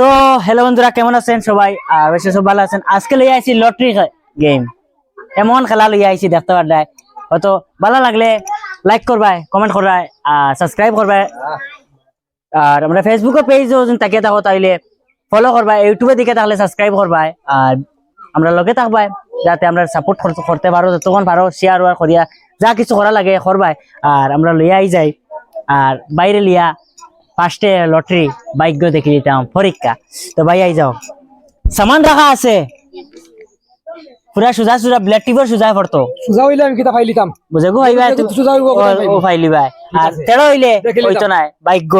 তো হ্যালো বন্ধুরা, কেমন আছেন সবাই? বেশি সব ভালো আছেন। আজকে লইয়া আইছি লটারি গেম এমন খেলা লইয়া আইছি, দেখতে পারলাই হয়তো ভালো লাগলে লাইক করবাই কমেন্ট করবাই আর সাবস্ক্রাইব করবাই আর আমরা ফেসবুকে পেজ তাকিয়ে থাকো, তাইলে ফলো করবাই ইউটিউবে দিকে তাহলে সাবস্ক্রাইব করবাই আর আমরা লগে থাকবাই যাতে আমরা সাপোর্ট করতে পারো, যতক্ষণ পারো শেয়ার ওয়ার করিয়া, যা কিছু করা লাগে করবাই আর আমরা লইয়া আই যাই। আর বাইরে লিয়া ফার্স্টে লটারি ভাগ্য দেখে দিতাম পরীক্ষা। তো ভাই আই যাও। সামান রাখা আছে। পুরা সুজা সুজা ব্লাড টিপর সুজা পড়তো সোজা হইলে আমি কিতা ফাইলিতাম বুঝে গো ভাই সোজা হইব ও ফাইলি ভাই। আর। তেরো হইলে নিলাম। হইতো নাই ভাগ্য।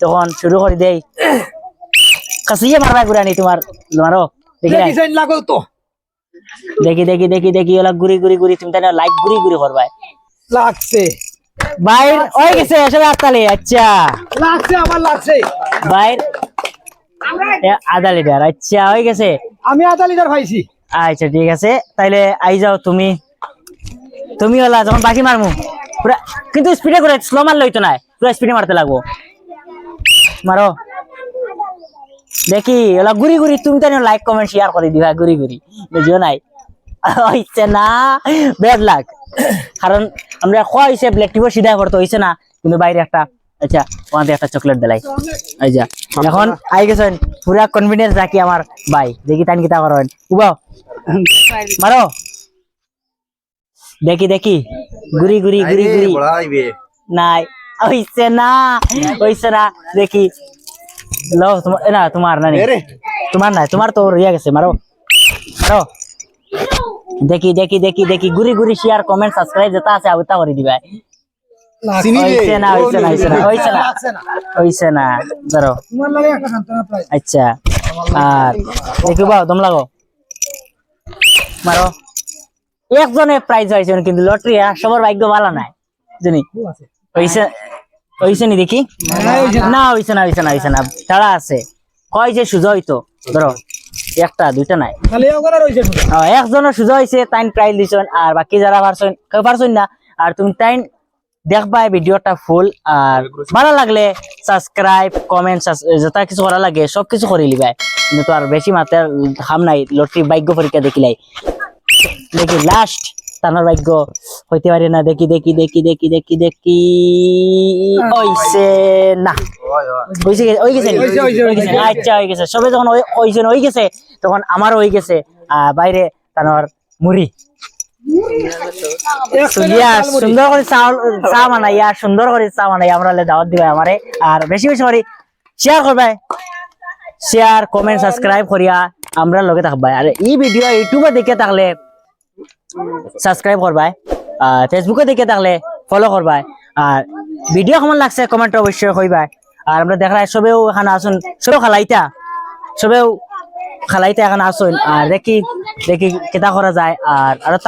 তখন শুরু করে দেই। কাছিয়ে মারবা গুরানি তোমার মারো দেখি নাই? ডিজাইন লাগো তো। দেখি দেখি দেখি দেখি ওলা গুড়ি গুড়ি গুড়ি তুমি তাই লাইক গুড়ি গুড়ি করবাই লাগছে। বাইর ওই গেছে সবাই আত্মালি আচ্ছা। লাগছে আমার লাগছে। বাইর আধা লিটার আচ্ছা হয়ে গেছে। আমি আধা লিটার পাইছি। আচ্ছা ঠিক আছে। তাইলে আই যাও তুমি। তুমি হলা যখন বাকি মারমু পুরা কিন্তু স্পিডে করে স্লো মারলে হইতো না পুরা স্পিডে মারতে লাগবো। মারো। দেখি ওলা গুড়ি গুড়ি তুমি তাই লাইক কমেন্ট শেয়ার করে দিবা গুড়ি গুড়ি বুঝিও নাই? হইছে না। ব্যাড লাগ কারণ আমরা খোয়া হইছে ব্ল্যাক টিপো সিধা করতে হইছে না কিন্তু বাইরে একটা আচ্ছা ওখানে একটা চকলেট দিলাই। আচ্ছা এখন আই গেছেন পুরা কনফিডেন্স রাখি আমার ভাই দেখি তাই কিতা করেন। উবাও মারো। দেখি দেখি গুড়ি গুড়ি গুড়ি গুড়ি নাই হইছে না হইছে না দেখি। লো তোমার না তোমার না তোমার নাই তোমার তো ইয়া গেছে মারো। মারো। দেখি দেখি দেখি দেখি গুড়ি গুড়ি শেয়ার কমেন্ট সাবস্ক্রাইব যেটা আছে আবতা করে দিবা হইছে না হইছে না হইছে না হইছে না হইছে না ধরো তোমার লাগে একটা সান্তনা প্রাইস আচ্ছা আর দেখি বাও দম লাগো মারো একজনে প্রাইজ হয়েছে কিন্তু লটারি সবার ভাগ্য ভালো নাই জানি হইছে হইছে নি দেখি না হইছে না হইছে না হইছে না তারা আছে কয় যে সুজা হইতো ধরো একটা দুইটা নাই। একজনের সুজা হইছে তাইন প্রাইজ দিছেন আর বাকি যারা পারছেন কেউ পারছেন না আর তুমি তাইন দেখবা ভিডিওটা ফুল আর ভালো লাগলে সাবস্ক্রাইব কমেন্ট যেটা কিছু করা লাগে সব কিছু করে লিবাই কিন্তু আর বেশি মাত্রার খাম নাই লটারি ভাগ্য পরীক্ষা দেখিলাই দেখি লাস্ট তানোর ভাগ্য হইতে পারে না দেখি দেখি দেখি দেখি দেখি দেখি হইছে না। হইছে গেছে। আচ্ছা হয়ে গেছে। সবে যখন হইছে হয়ে গেছে তখন আমার হয়ে গেছে। বাইরে তানোর মুড়ি। সুন্দর করে চাউল চা বানাইয়া সুন্দর করে চা বানাইয়া আমরা দাওয়াত দিবা আমারে। আর বেশি বেশি করে। শেয়ার করবাই শেয়ার কমেন্ট সাবস্ক্রাইব করিয়া আমরা লগে থাকবাই আর এই ভিডিও ইউটিউবে দেখে থাকলে সাবস্ক্রাইব করবাই আর ফেসবুকে দেখে থাকলে ফলো করবাই আর ভিডিও কেমন লাগছে কমেন্ট অবশ্যই কইবাই আর আমরা দেখা সবেও এখানে আসুন। সবেও খালাইতা। সবেও খালাইতা এখানে আসুন। আর দেখি দেখি কেটা করা যায়। আর আরও তাও